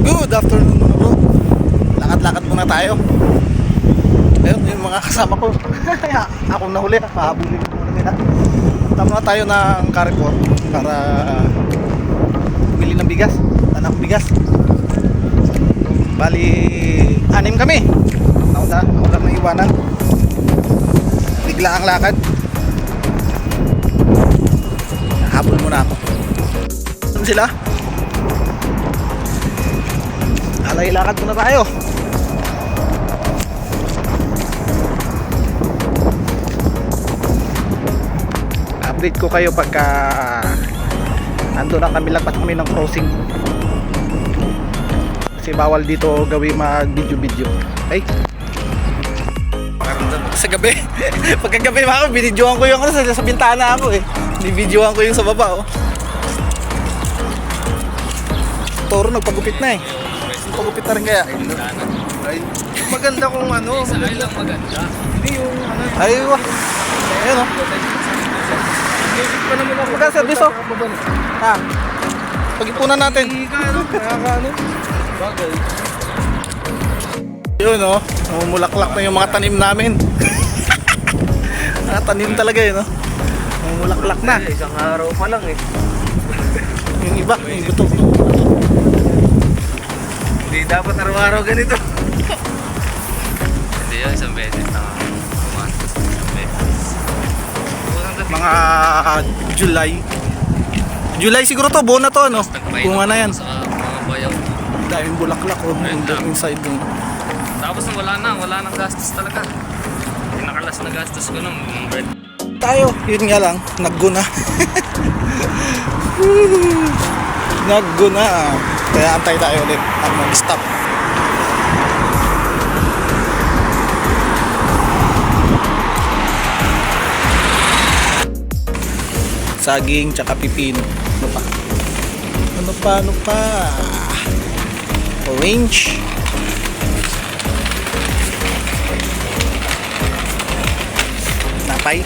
Good afternoon mga bro. Lakad-lakad muna tayo. Ayun, yung mga kasama ko. Ako nahuli, pahabulin ko muna nila. Tama na tayo ng Carrefour para bili ng bigas. Anak bigas. Bali, anim kami. Ako na, ako lang naiwanan. Bigla ang lakad. Habol muna ako. Saan sila? Alay lakad muna tayo. Update ko kayo pagka ando na kami lapat kami ng crossing. Kasi bawal dito gawin mag video video. Okay? Sa gabi. Pagkagabi ako, binidyoan ko yung ano, sa, sa bintana ako eh. Binidyoan ko yung sa baba oh. Toro nagpagupit na eh. Rin kaya. Ay, maganda kung ano. Sa lang maganda. Hindi yung ano. Ay, wah. Ayun oh. Ako. Magkano service oh? Ha? Pag-ipunan natin. Ano. Nakaka ano. Bagay. Yun oh. Namumulaklak na yung mga tanim namin. mga tanim talaga yun oh. Namumulaklak na. Isang araw pa lang eh. Yung iba, yung gusto. Hindi dapat araw-araw ganito. Hindi yun, isang beses na kumain. Isang beses. Mga July. July siguro to, buo na to ano. Bunga na yan. Sa mga bayaw. Daming bulaklak oh. Ayun lang. inside dun. Tapos nung wala na, wala nang gastos talaga. Pinakalas na gastos ko nung bread. Tayo, yun nga lang, nagguna. nagguna. Kaya antay tayo ulit at mag-stop. Saging tsaka pipino. Ano pa? Ano pa? Ano pa? Orange. Napay.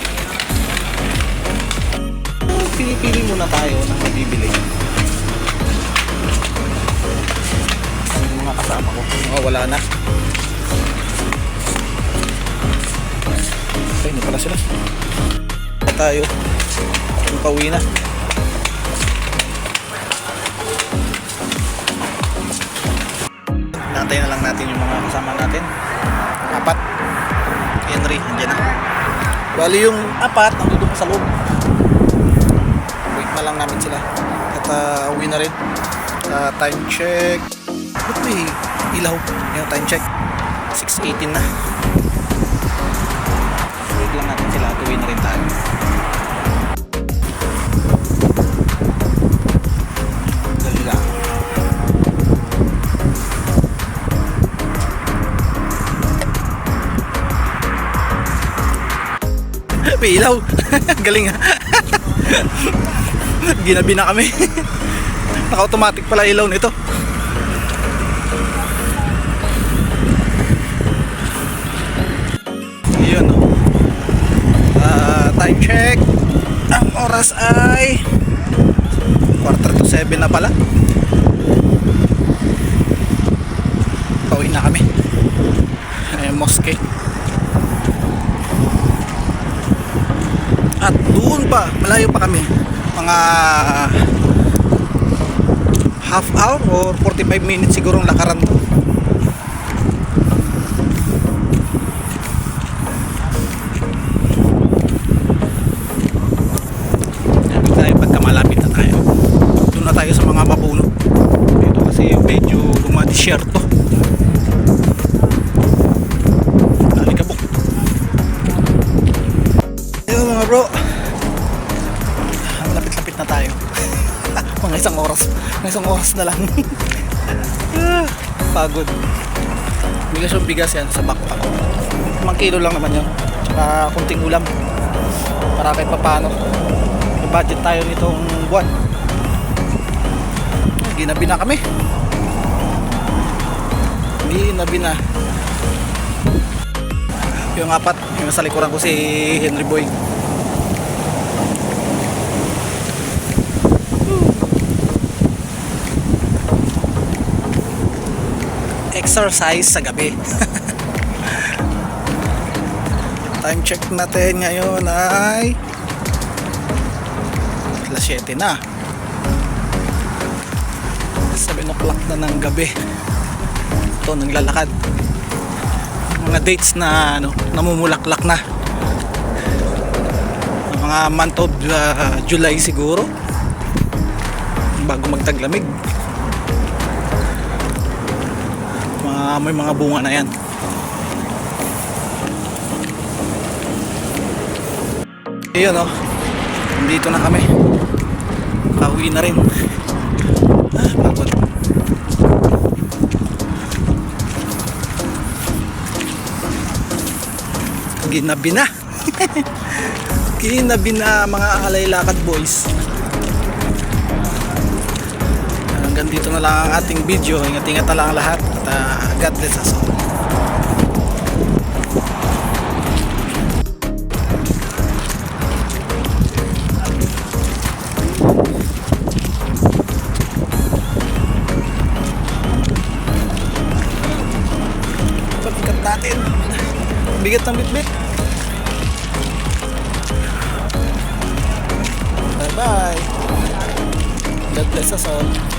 Pili-pili muna tayo ng mabibili. Oh, wala na. Ay, hindi pala sila. Pa tayo. Pauwi na. Natay na lang natin yung mga kasama natin. Apat. Henry, andyan na. Bali yung apat, nandun pa sa loob. Wait na lang namin sila. At uh, uwi na rin. Uh, time check. Ba't ilaw? Yung time check. 6.18 na. Wait lang natin sila at uwi na rin tayo. May ilaw. Galing ha. Ginabi na kami. Naka-automatic pala ilaw nito. Time check. Ang oras ay quarter to 7 na pala. Pauwi na kami. Ay, mosque. At doon pa, malayo pa kami. Mga half hour or 45 minutes siguro ang lakaran to. Dumadesierto. Alikabok. Ayun mga bro. Ang lapit-lapit na tayo. mga isang oras. Mga isang oras na lang. Ah, Pagod. Bigas yung bigas yan sa backpack. 5 kilo lang naman yun. Tsaka kunting ulam. Para kahit papano. May budget tayo nitong buwan. Ginabi na kami. Ginabi na. Yung apat, yung nasa likuran ko si Henry Boy. exercise sa gabi. Time check natin ngayon ay alas 7 na. 7 o'clock na ng gabi. Ito, naglalakad. Mga dates na ano, namumulaklak na. Mga month of uh, July siguro. Bago magtaglamig. Mga, may mga bunga na yan. Ayun oh. Nandito na kami. Pauwi na rin. Ah, pagod. Ginabi na. Ginabi na mga alay lakad boys. Hanggang dito na lang ang ating video. Ingat-ingat na lang ang lahat. At ah, God bless us all. Bigat ng bitbit. Bye. God bless us all.